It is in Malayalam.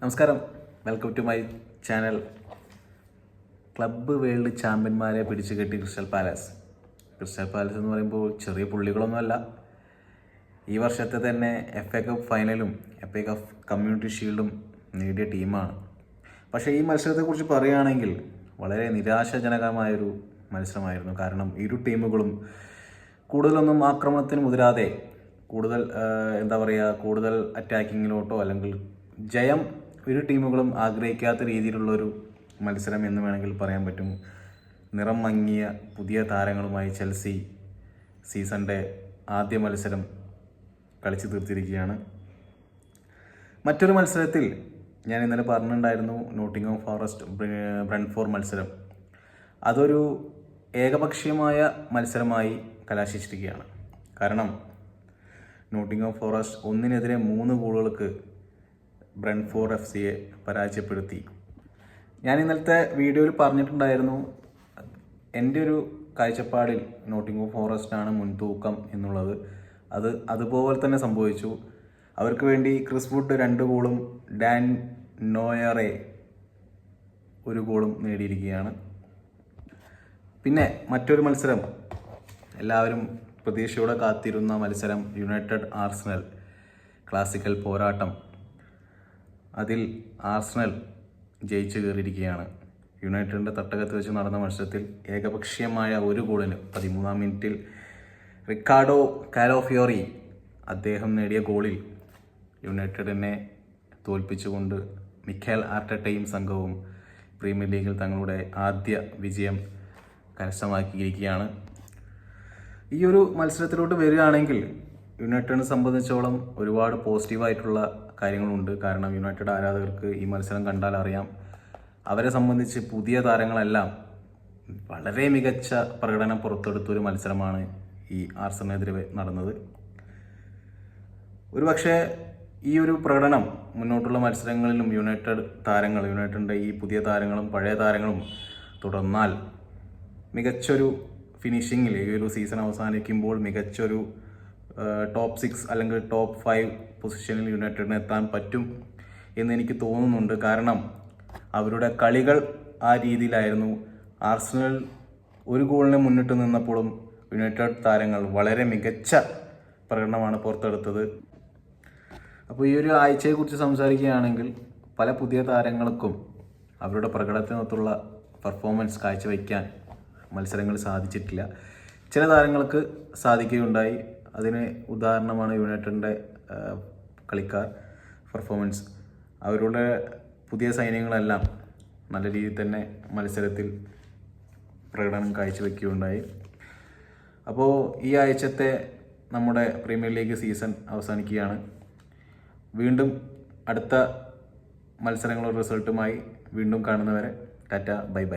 നമസ്കാരം. Welcome to my channel club world ചാമ്പ്യന്മാരെ പിടിച്ചു കെട്ടി ക്രിസ്റ്റൽ പാലസ്. ക്രിസ്റ്റൽ പാലസ് എന്ന് പറയുമ്പോൾ ചെറിയ പുള്ളികളൊന്നുമല്ല. ഈ വർഷത്തെ തന്നെ എഫ് എ കപ്പ് ഫൈനലും എഫ് എ കപ്പ് കമ്മ്യൂണിറ്റി ഷീൽഡും നേടിയ ടീമാണ്. പക്ഷേ ഈ മത്സരത്തെക്കുറിച്ച് പറയുകയാണെങ്കിൽ വളരെ നിരാശാജനകമായൊരു മത്സരമായിരുന്നു. കാരണം ഇരു ടീമുകളും കൂടുതലൊന്നും ആക്രമണത്തിന് മുതിരാതെ കൂടുതൽ എന്താ പറയുക കൂടുതൽ അറ്റാക്കിങ്ങിലോട്ടോ അല്ലെങ്കിൽ ജയം ഇരു ടീമുകളും ആഗ്രഹിക്കാത്ത രീതിയിലുള്ളൊരു മത്സരം എന്ന് വേണമെങ്കിൽ പറയാൻ പറ്റും. നിറം മങ്ങിയ പുതിയ താരങ്ങളുമായി ചെൽസി സീസണിന്റെ ആദ്യ മത്സരം കളിച്ചു തീർത്തിരിക്കുകയാണ്. മറ്റൊരു മത്സരത്തിൽ ഞാൻ ഇന്നലെ പറഞ്ഞിട്ടുണ്ടായിരുന്നു നോട്ടിംഗം ഫോറസ്റ്റ് ബ്ര- ബ്രൺഫോർ മത്സരം. അതൊരു ഏകപക്ഷീയമായ മത്സരമായി കലാശിച്ചിരിക്കുകയാണ്. കാരണം നോട്ടിംഗം ഫോറസ്റ്റ് ഒന്നിനെതിരെ മൂന്ന് ഗോളുകൾക്ക് ബ്രൺഫോർ എഫ് സിയെ പരാജയപ്പെടുത്തി. ഞാൻ ഇന്നലത്തെ വീഡിയോയിൽ പറഞ്ഞിട്ടുണ്ടായിരുന്നു എന്റെ ഒരു കാഴ്ചപ്പാടിൽ നോട്ടിംഗ് ഫോറസ്റ്റ് ആണ് മുൻതൂക്കം എന്നുള്ളത്. അത് അതുപോലെ തന്നെ സംഭവിച്ചു. അവർക്ക് വേണ്ടി ക്രിസ് വുഡ് രണ്ട് ഗോളും ഡാൻ നോയറെ ഒരു ഗോളും നേടിയിരിക്കുകയാണ്. പിന്നെ മറ്റൊരു മത്സരം എല്ലാവരും പ്രതീക്ഷയോടെ കാത്തിരുന്ന മത്സരം യുണൈറ്റഡ് ആർസണൽ ക്ലാസിക്കൽ പോരാട്ടം. അതിൽ ആർസണൽ ജയിച്ചു കയറിയിരിക്കുകയാണ്. യുണൈറ്റഡിന്റെ തട്ടകത്ത് വെച്ച് നടന്ന മത്സരത്തിൽ ഏകപക്ഷീയമായ ഒരു ഗോളിന് പതിമൂന്നാം മിനിറ്റിൽ റിക്കാർഡോ കാലോഫിയോറി അദ്ദേഹം നേടിയ ഗോളിൽ യുണൈറ്റഡിനെ തോൽപ്പിച്ചുകൊണ്ട് മിഖേൽ ആർട്ടയും സംഘവും പ്രീമിയർ ലീഗിൽ തങ്ങളുടെ ആദ്യ വിജയം കരസ്ഥമാക്കിയിരിക്കുകയാണ്. ഈ ഒരു മത്സരത്തിലോട്ട് വരികയാണെങ്കിൽ യുണൈറ്റഡിനെ സംബന്ധിച്ചോളം ഒരുപാട് പോസിറ്റീവായിട്ടുള്ള കാര്യങ്ങളുണ്ട്. കാരണം യുണൈറ്റഡ് ആരാധകർക്ക് ഈ മത്സരം കണ്ടാൽ അറിയാം. അവരെ സംബന്ധിച്ച് പുതിയ താരങ്ങളെല്ലാം വളരെ മികച്ച പ്രകടനം പുറത്തെടുത്തൊരു മത്സരമാണ് ഈ ആർസനെതിരെ നടന്നത്. ഒരുപക്ഷെ ഈ ഒരു പ്രകടനം മുന്നോട്ടുള്ള മത്സരങ്ങളിലും യുണൈറ്റഡ് താരങ്ങൾ യുണൈറ്റഡിന്റെ ഈ പുതിയ താരങ്ങളും പഴയ താരങ്ങളും തുടർന്നാൽ മികച്ചൊരു ഫിനിഷിങ്ങിൽ ഈ ഒരു സീസൺ അവസാനിക്കുമ്പോൾ മികച്ചൊരു ടോപ്പ് സിക്സ് അല്ലെങ്കിൽ ടോപ്പ് ഫൈവ് പൊസിഷനിൽ യുണൈറ്റഡിന് എത്താൻ പറ്റും എന്ന് എനിക്ക് തോന്നുന്നുണ്ട്. കാരണം അവരുടെ കളികൾ ആ രീതിയിലായിരുന്നു. ആർസണൽ ഒരു ഗോളിന് മുന്നിട്ട് നിന്നപ്പോഴും യുണൈറ്റഡ് താരങ്ങൾ വളരെ മികച്ച പ്രകടനമാണ് പുറത്തെടുത്തത്. അപ്പോൾ ഈ ഒരു ആഴ്ചയെക്കുറിച്ച് സംസാരിക്കുകയാണെങ്കിൽ പല പുതിയ താരങ്ങൾക്കും അവരുടെ പ്രകടനത്തിനൊത്തുള്ള പെർഫോമൻസ് കാഴ്ചവെക്കാൻ മത്സരങ്ങൾ സാധിച്ചിട്ടില്ല. ചില താരങ്ങൾക്ക് സാധിക്കുകയുണ്ടായി. അതിന് ഉദാഹരണമാണ് യുണൈറ്റഡിന്റെ കളിക്കാർ പെർഫോമൻസ് അവരുടെ പുതിയ സൈന്യങ്ങളെല്ലാം നല്ല രീതിയിൽ തന്നെ മത്സരത്തിൽ പ്രകടനം കാഴ്ചവെക്കുകയുണ്ടായി. അപ്പോൾ ഈ ആഴ്ചത്തെ നമ്മുടെ പ്രീമിയർ ലീഗ് സീസൺ അവസാനിക്കുകയാണ്. വീണ്ടും അടുത്ത മത്സരങ്ങളുടെ റിസൾട്ടുമായി വീണ്ടും കാണുന്നവരെ ടാറ്റ ബൈ ബൈ.